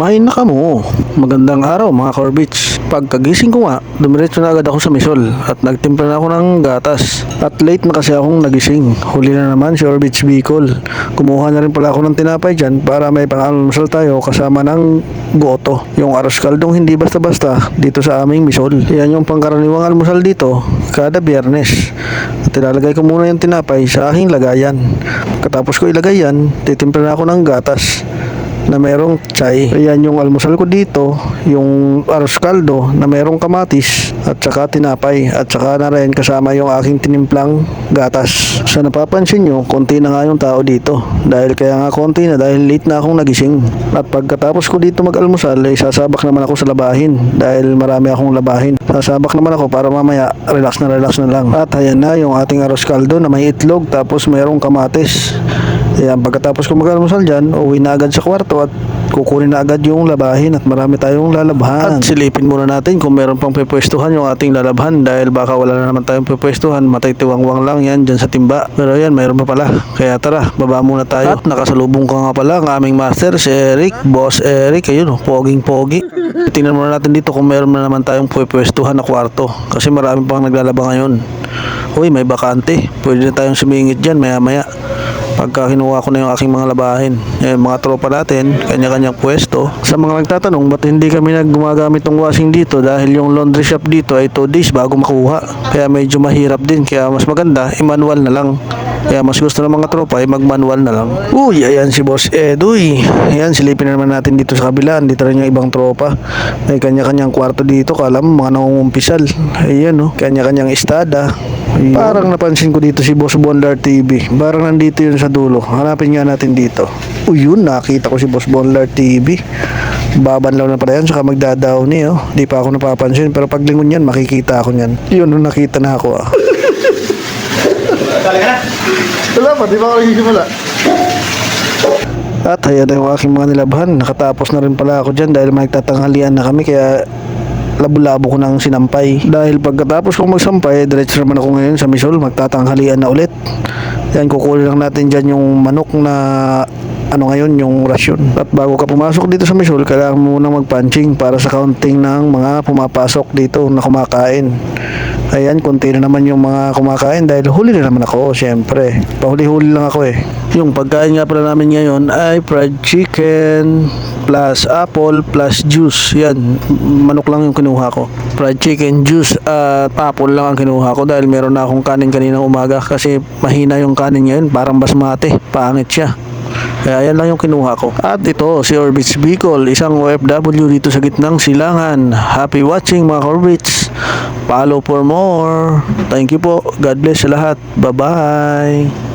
Kumain na kamo. Magandang araw mga Corbits. Pagkagising ko nga, dumiretso na agad ako sa misol at nagtimpla na ako ng gatas. At late na kasi akong nagising. Huli na naman si Orbits Bicol. Kumuha na rin pala ako ng tinapay dyan para may pang-almusal tayo kasama ng goto. Yung aros kaldong hindi basta-basta dito sa aming misol. Yan yung pangkaraniwang almusal dito kada biyernes. At ilalagay ko muna yung tinapay sa aking lagayan. Katapos ko ilagay yan, titimpla na ako ng gatas na merong chai. Ayan yung almusal ko dito, yung aros kaldo na merong kamatis at saka tinapay at saka na rin kasama yung aking tinimplang gatas. Sa napapansin nyo, konti na nga yung tao dito. Dahil kaya nga konti na dahil late na akong nagising. At pagkatapos ko dito mag-almusal, ay sasabak naman ako sa labahin dahil marami akong labahin. Sasabak naman ako para mamaya relax na relax na lang. At ayan na yung ating aros kaldo na may itlog tapos merong kamatis. Ayan, pagkatapos ko mag-almusal dyan, uwi na agad sa kwarto at kukunin na agad yung labahin at marami tayong lalabhan. At silipin muna natin kung meron pang pepwestuhan yung ating lalabhan dahil baka wala na naman tayong pepwestuhan, matay tiwangwang lang yan dyan sa timba. Pero yan, mayroon pa pala. Kaya tara, baba muna tayo. At nakasalubong ko nga pala ang aming master, si Eric, Boss Eric, ayun, oh, poging-pogi. Tingnan muna natin dito kung meron na naman tayong pepwestuhan na kwarto kasi marami pang naglalaba ngayon. Uy, may bakante. Pwede na tayong sumingit dyan maya-maya pagka kinuha ko na yung aking mga labahin. Eh, mga tropa natin, kanya-kanyang pwesto. Sa mga nagtatanong, ba't hindi kami naggumagamit ng washing dito? Dahil yung laundry shop dito ay 2 days bago makuha. Kaya medyo mahirap din. Kaya mas maganda, i-manual na lang. Kaya mas gusto ng mga tropa ay mag-manual na lang. Uy, ayan si Boss Edoy. Ayan, silipin na naman natin dito sa kabila. Dito rin yung ibang tropa. May kanya-kanyang kwarto dito. Kala mo mga nangungumpisal. Ayan, oh. Kanya-kanyang estada. Ayun. Parang napansin ko dito si Boss Bonlar TV. Parang nandito yun sa dulo. Hanapin nga natin dito. Uy, yun. Nakita ko si Boss Bonlar TV. Babanlaw na pala yan. Saka magdadaw ni, oh. Di pa ako napapansin. Pero pag lingon yan, makikita ako yan. Yun, nung nakita na ako, ah. Wala pa, di ba ako nagsisimula? At ayan na yung aking mga nilabhan. Nakatapos na rin pala ako dyan dahil may tatanghalian na kami kaya labo-labo ko nang sinampay. Dahil pagkatapos kong magsampay, diretso naman ako ngayon sa Misol, magtatanghalian na ulit. Yan, kukunin lang natin dyan yung manok na ano ngayon, yung rasyon. At bago ka pumasok dito sa Misol, kailangan mo munang mag-punching para sa counting ng mga pumapasok dito na kumakain. Ayan, konti na naman yung mga kumakain dahil huli na naman ako, syempre. Pahuli-huli lang ako eh. Yung pagkain nga pala namin ngayon ay fried chicken plus apple plus juice. Yan, manok lang yung kinuha ko. Fried chicken, juice at apple lang ang kinuha ko dahil meron na akong kanin kaninang umaga kasi mahina yung kanin ngayon, parang basmati. Pangit siya. Kaya yan lang yung kinuha ko. At ito, si Orbits Bicol, isang OFW dito sa gitnang silangan. Happy watching mga Orbits. Follow for more. Thank you po. God bless sa lahat. Bye-bye.